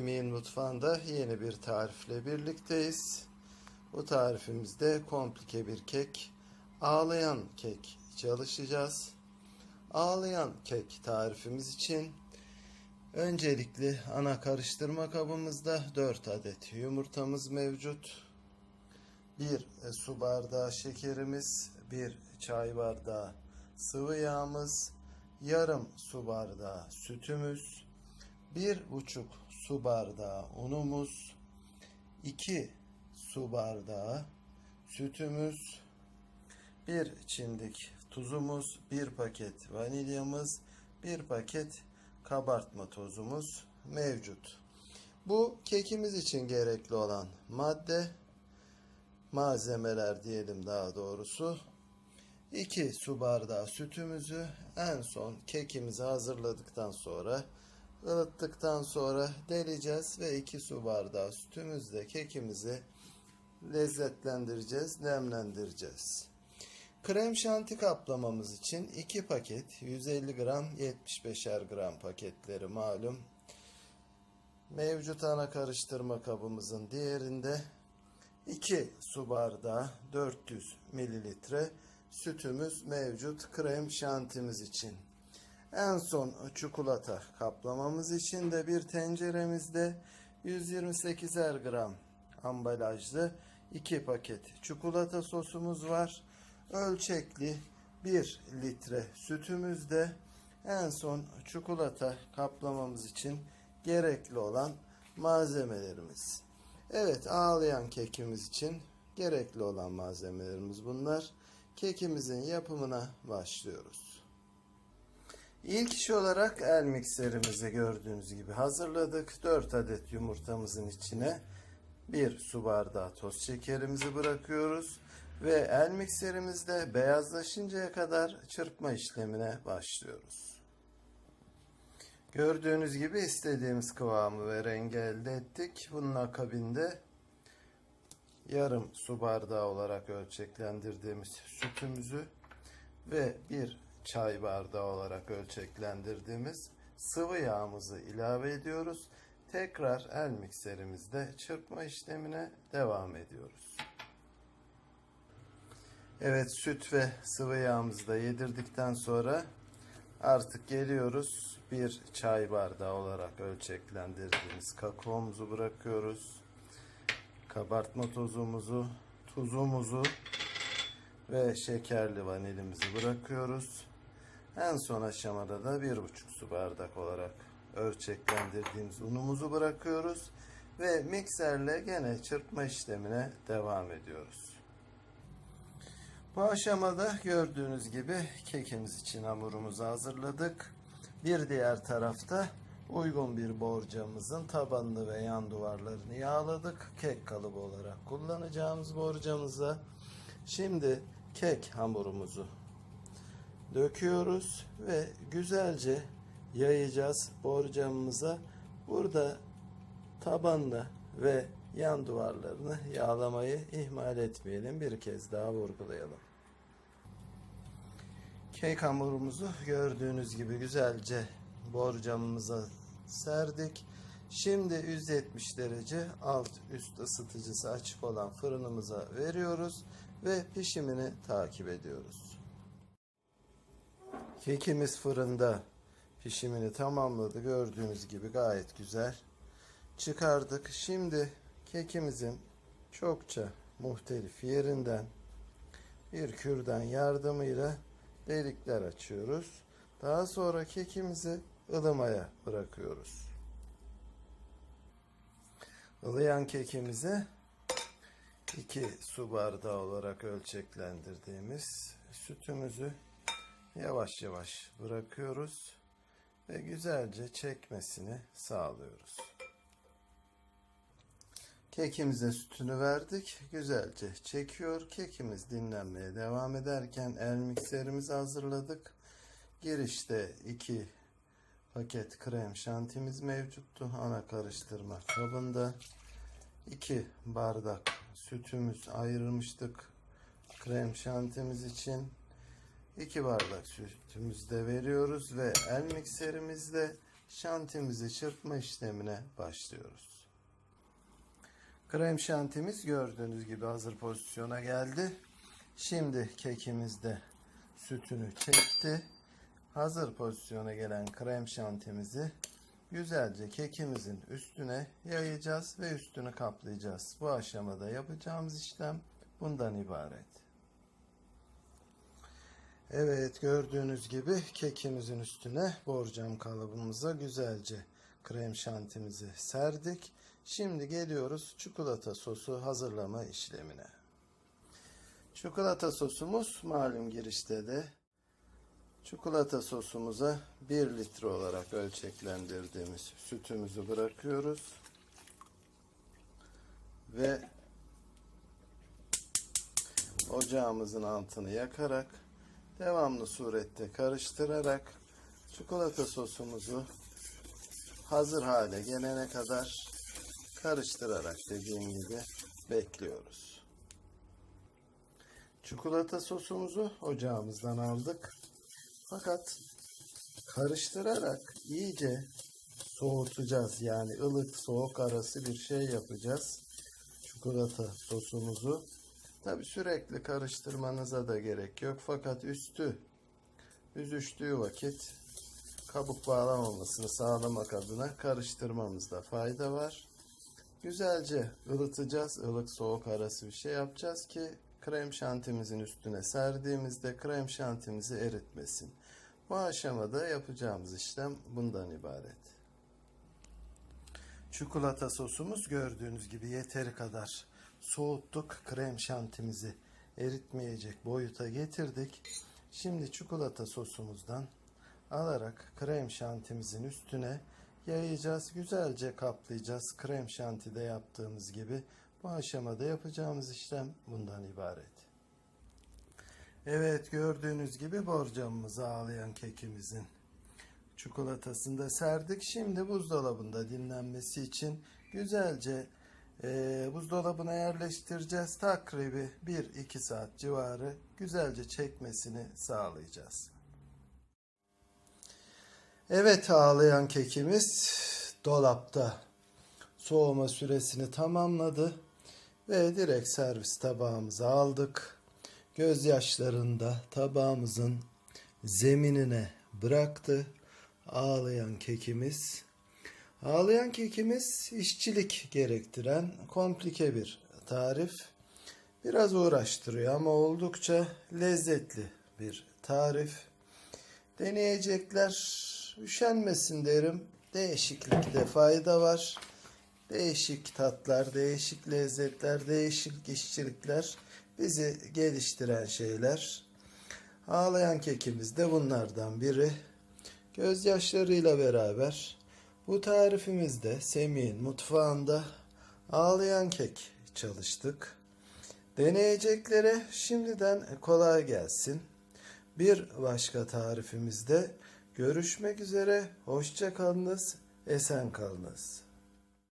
Semih'in mutfağında yeni bir tarifle birlikteyiz. Bu tarifimizde komplike bir kek, ağlayan kek çalışacağız. Ağlayan kek tarifimiz için öncelikli ana karıştırma kabımızda 4 adet yumurtamız mevcut. 1 su bardağı şekerimiz, 1 çay bardağı sıvı yağımız, yarım su bardağı sütümüz, bir buçuk su bardağı unumuz, iki su bardağı sütümüz, bir çimdik tuzumuz, bir paket vanilyamız, bir paket kabartma tozumuz mevcut. Bu kekimiz için gerekli olan madde, malzemeler diyelim daha doğrusu. 2 su bardağı sütümüzü en son kekimizi hazırladıktan sonra ılıttıktan sonra deleceğiz ve 2 su bardağı sütümüzle kekimizi lezzetlendireceğiz, nemlendireceğiz. Krem şanti kaplamamız için 2 paket 150 gram 75'er gram paketleri malum. Mevcut ana karıştırma kabımızın diğerinde 2 su bardağı 400 mililitre sütümüz mevcut krem şantimiz için. En son çikolata kaplamamız için de bir tenceremizde 128'er gram ambalajlı 2 paket çikolata sosumuz var. Ölçekli 1 litre sütümüzde en son çikolata kaplamamız için gerekli olan malzemelerimiz. Evet ağlayan kekimiz için gerekli olan malzemelerimiz bunlar. Kekimizin yapımına başlıyoruz. İlk iş olarak el mikserimizi gördüğünüz gibi hazırladık. 4 adet yumurtamızın içine 1 su bardağı toz şekerimizi bırakıyoruz. Ve el mikserimizde beyazlaşıncaya kadar çırpma işlemine başlıyoruz. Gördüğünüz gibi istediğimiz kıvamı ve rengi elde ettik. Bunun akabinde yarım su bardağı olarak ölçeklendirdiğimiz sütümüzü ve bir çay bardağı olarak ölçeklendirdiğimiz sıvı yağımızı ilave ediyoruz. Tekrar el mikserimizde çırpma işlemine devam ediyoruz. Evet süt ve sıvı yağımızı da yedirdikten sonra artık geliyoruz. Bir çay bardağı olarak ölçeklendirdiğimiz kakaomuzu bırakıyoruz. Kabartma tozumuzu, tuzumuzu ve şekerli vanilimizi bırakıyoruz. En son aşamada da bir buçuk su bardak olarak ölçeklendirdiğimiz unumuzu bırakıyoruz ve mikserle gene çırpma işlemine devam ediyoruz. Bu aşamada gördüğünüz gibi kekimiz için hamurumuzu hazırladık. Bir diğer tarafta uygun bir borcamımızın tabanını ve yan duvarlarını yağladık. Kek kalıbı olarak kullanacağımız borcamıza şimdi kek hamurumuzu döküyoruz ve güzelce yayacağız borcamımıza. Burada tabanını ve yan duvarlarını yağlamayı ihmal etmeyelim. Bir kez daha vurgulayalım. Kek hamurumuzu gördüğünüz gibi güzelce borcamımıza serdik. Şimdi 170 derece alt üst ısıtıcısı açık olan fırınımıza veriyoruz ve pişimini takip ediyoruz. Kekimiz fırında pişimini tamamladı. Gördüğünüz gibi gayet güzel. Çıkardık. Şimdi kekimizin çokça muhtelif yerinden bir kürdan yardımıyla delikler açıyoruz. Daha sonra kekimizi ılımaya bırakıyoruz. Ilıyan kekimize 2 su bardağı olarak ölçeklendirdiğimiz sütümüzü yavaş yavaş bırakıyoruz ve güzelce çekmesini sağlıyoruz. Kekimize sütünü verdik. Güzelce çekiyor. Kekimiz dinlenmeye devam ederken el mikserimizi hazırladık. Girişte 2 paket krem şantimiz mevcuttu. Ana karıştırma kabında 2 bardak sütümüz ayırmıştık. Krem şantimiz için 2 bardak sütümüzü de veriyoruz ve el mikserimizde şantimizi çırpma işlemine başlıyoruz. Krem şantimiz gördüğünüz gibi hazır pozisyona geldi. Şimdi kekimiz de sütünü çekti. Hazır pozisyona gelen krem şantimizi güzelce kekimizin üstüne yayacağız ve üstünü kaplayacağız. Bu aşamada yapacağımız işlem bundan ibaret. Evet gördüğünüz gibi kekimizin üstüne borcam kalıbımıza güzelce krem şantimizi serdik. Şimdi geliyoruz çikolata sosu hazırlama işlemine. Çikolata sosumuz malum girişte de çikolata sosumuza 1 litre olarak ölçeklendirdiğimiz sütümüzü bırakıyoruz. Ve ocağımızın altını yakarak devamlı surette karıştırarak çikolata sosumuzu hazır hale gelene kadar karıştırarak dediğim gibi bekliyoruz. Çikolata sosumuzu ocağımızdan aldık. Fakat karıştırarak iyice soğutacağız. Yani ılık soğuk arası bir şey yapacağız. Çikolata sosumuzu. Tabi sürekli karıştırmanıza da gerek yok. Fakat üstü büzüştüğü vakit kabuk bağlamamasını sağlamak adına karıştırmamızda fayda var. Güzelce ılıtacağız. ılık soğuk arası bir şey yapacağız ki krem şantimizin üstüne serdiğimizde krem şantimizi eritmesin. Bu aşamada yapacağımız işlem bundan ibaret. Çikolata sosumuz gördüğünüz gibi yeteri kadar soğuttuk. Krem şantimizi eritmeyecek boyuta getirdik. Şimdi çikolata sosumuzdan alarak krem şantimizin üstüne yayacağız. Güzelce kaplayacağız. Krem şantide yaptığımız gibi bu aşamada yapacağımız işlem bundan ibaret. Evet gördüğünüz gibi borcamımızı ağlayan kekimizin çikolatasını da serdik. Şimdi buzdolabında dinlenmesi için güzelce e, buzdolabına yerleştireceğiz. Takribi 1-2 saat civarı güzelce çekmesini sağlayacağız. Evet ağlayan kekimiz dolapta soğuma süresini tamamladı ve direkt servis tabağımıza aldık. Gözyaşlarını da tabağımızın zeminine bıraktı. Ağlayan kekimiz. Ağlayan kekimiz işçilik gerektiren komplike bir tarif. Biraz uğraştırıyor ama oldukça lezzetli bir tarif. Deneyecekler üşenmesin derim. Değişiklikte fayda var. Değişik tatlar, değişik lezzetler, değişik işçilikler bizi geliştiren şeyler. Ağlayan kekimiz de bunlardan biri. Gözyaşlarıyla beraber bu tarifimizde Semih'in mutfağında ağlayan kek çalıştık. Deneyeceklere şimdiden kolay gelsin. Bir başka tarifimizde görüşmek üzere. Hoşça kalınız, esen kalınız.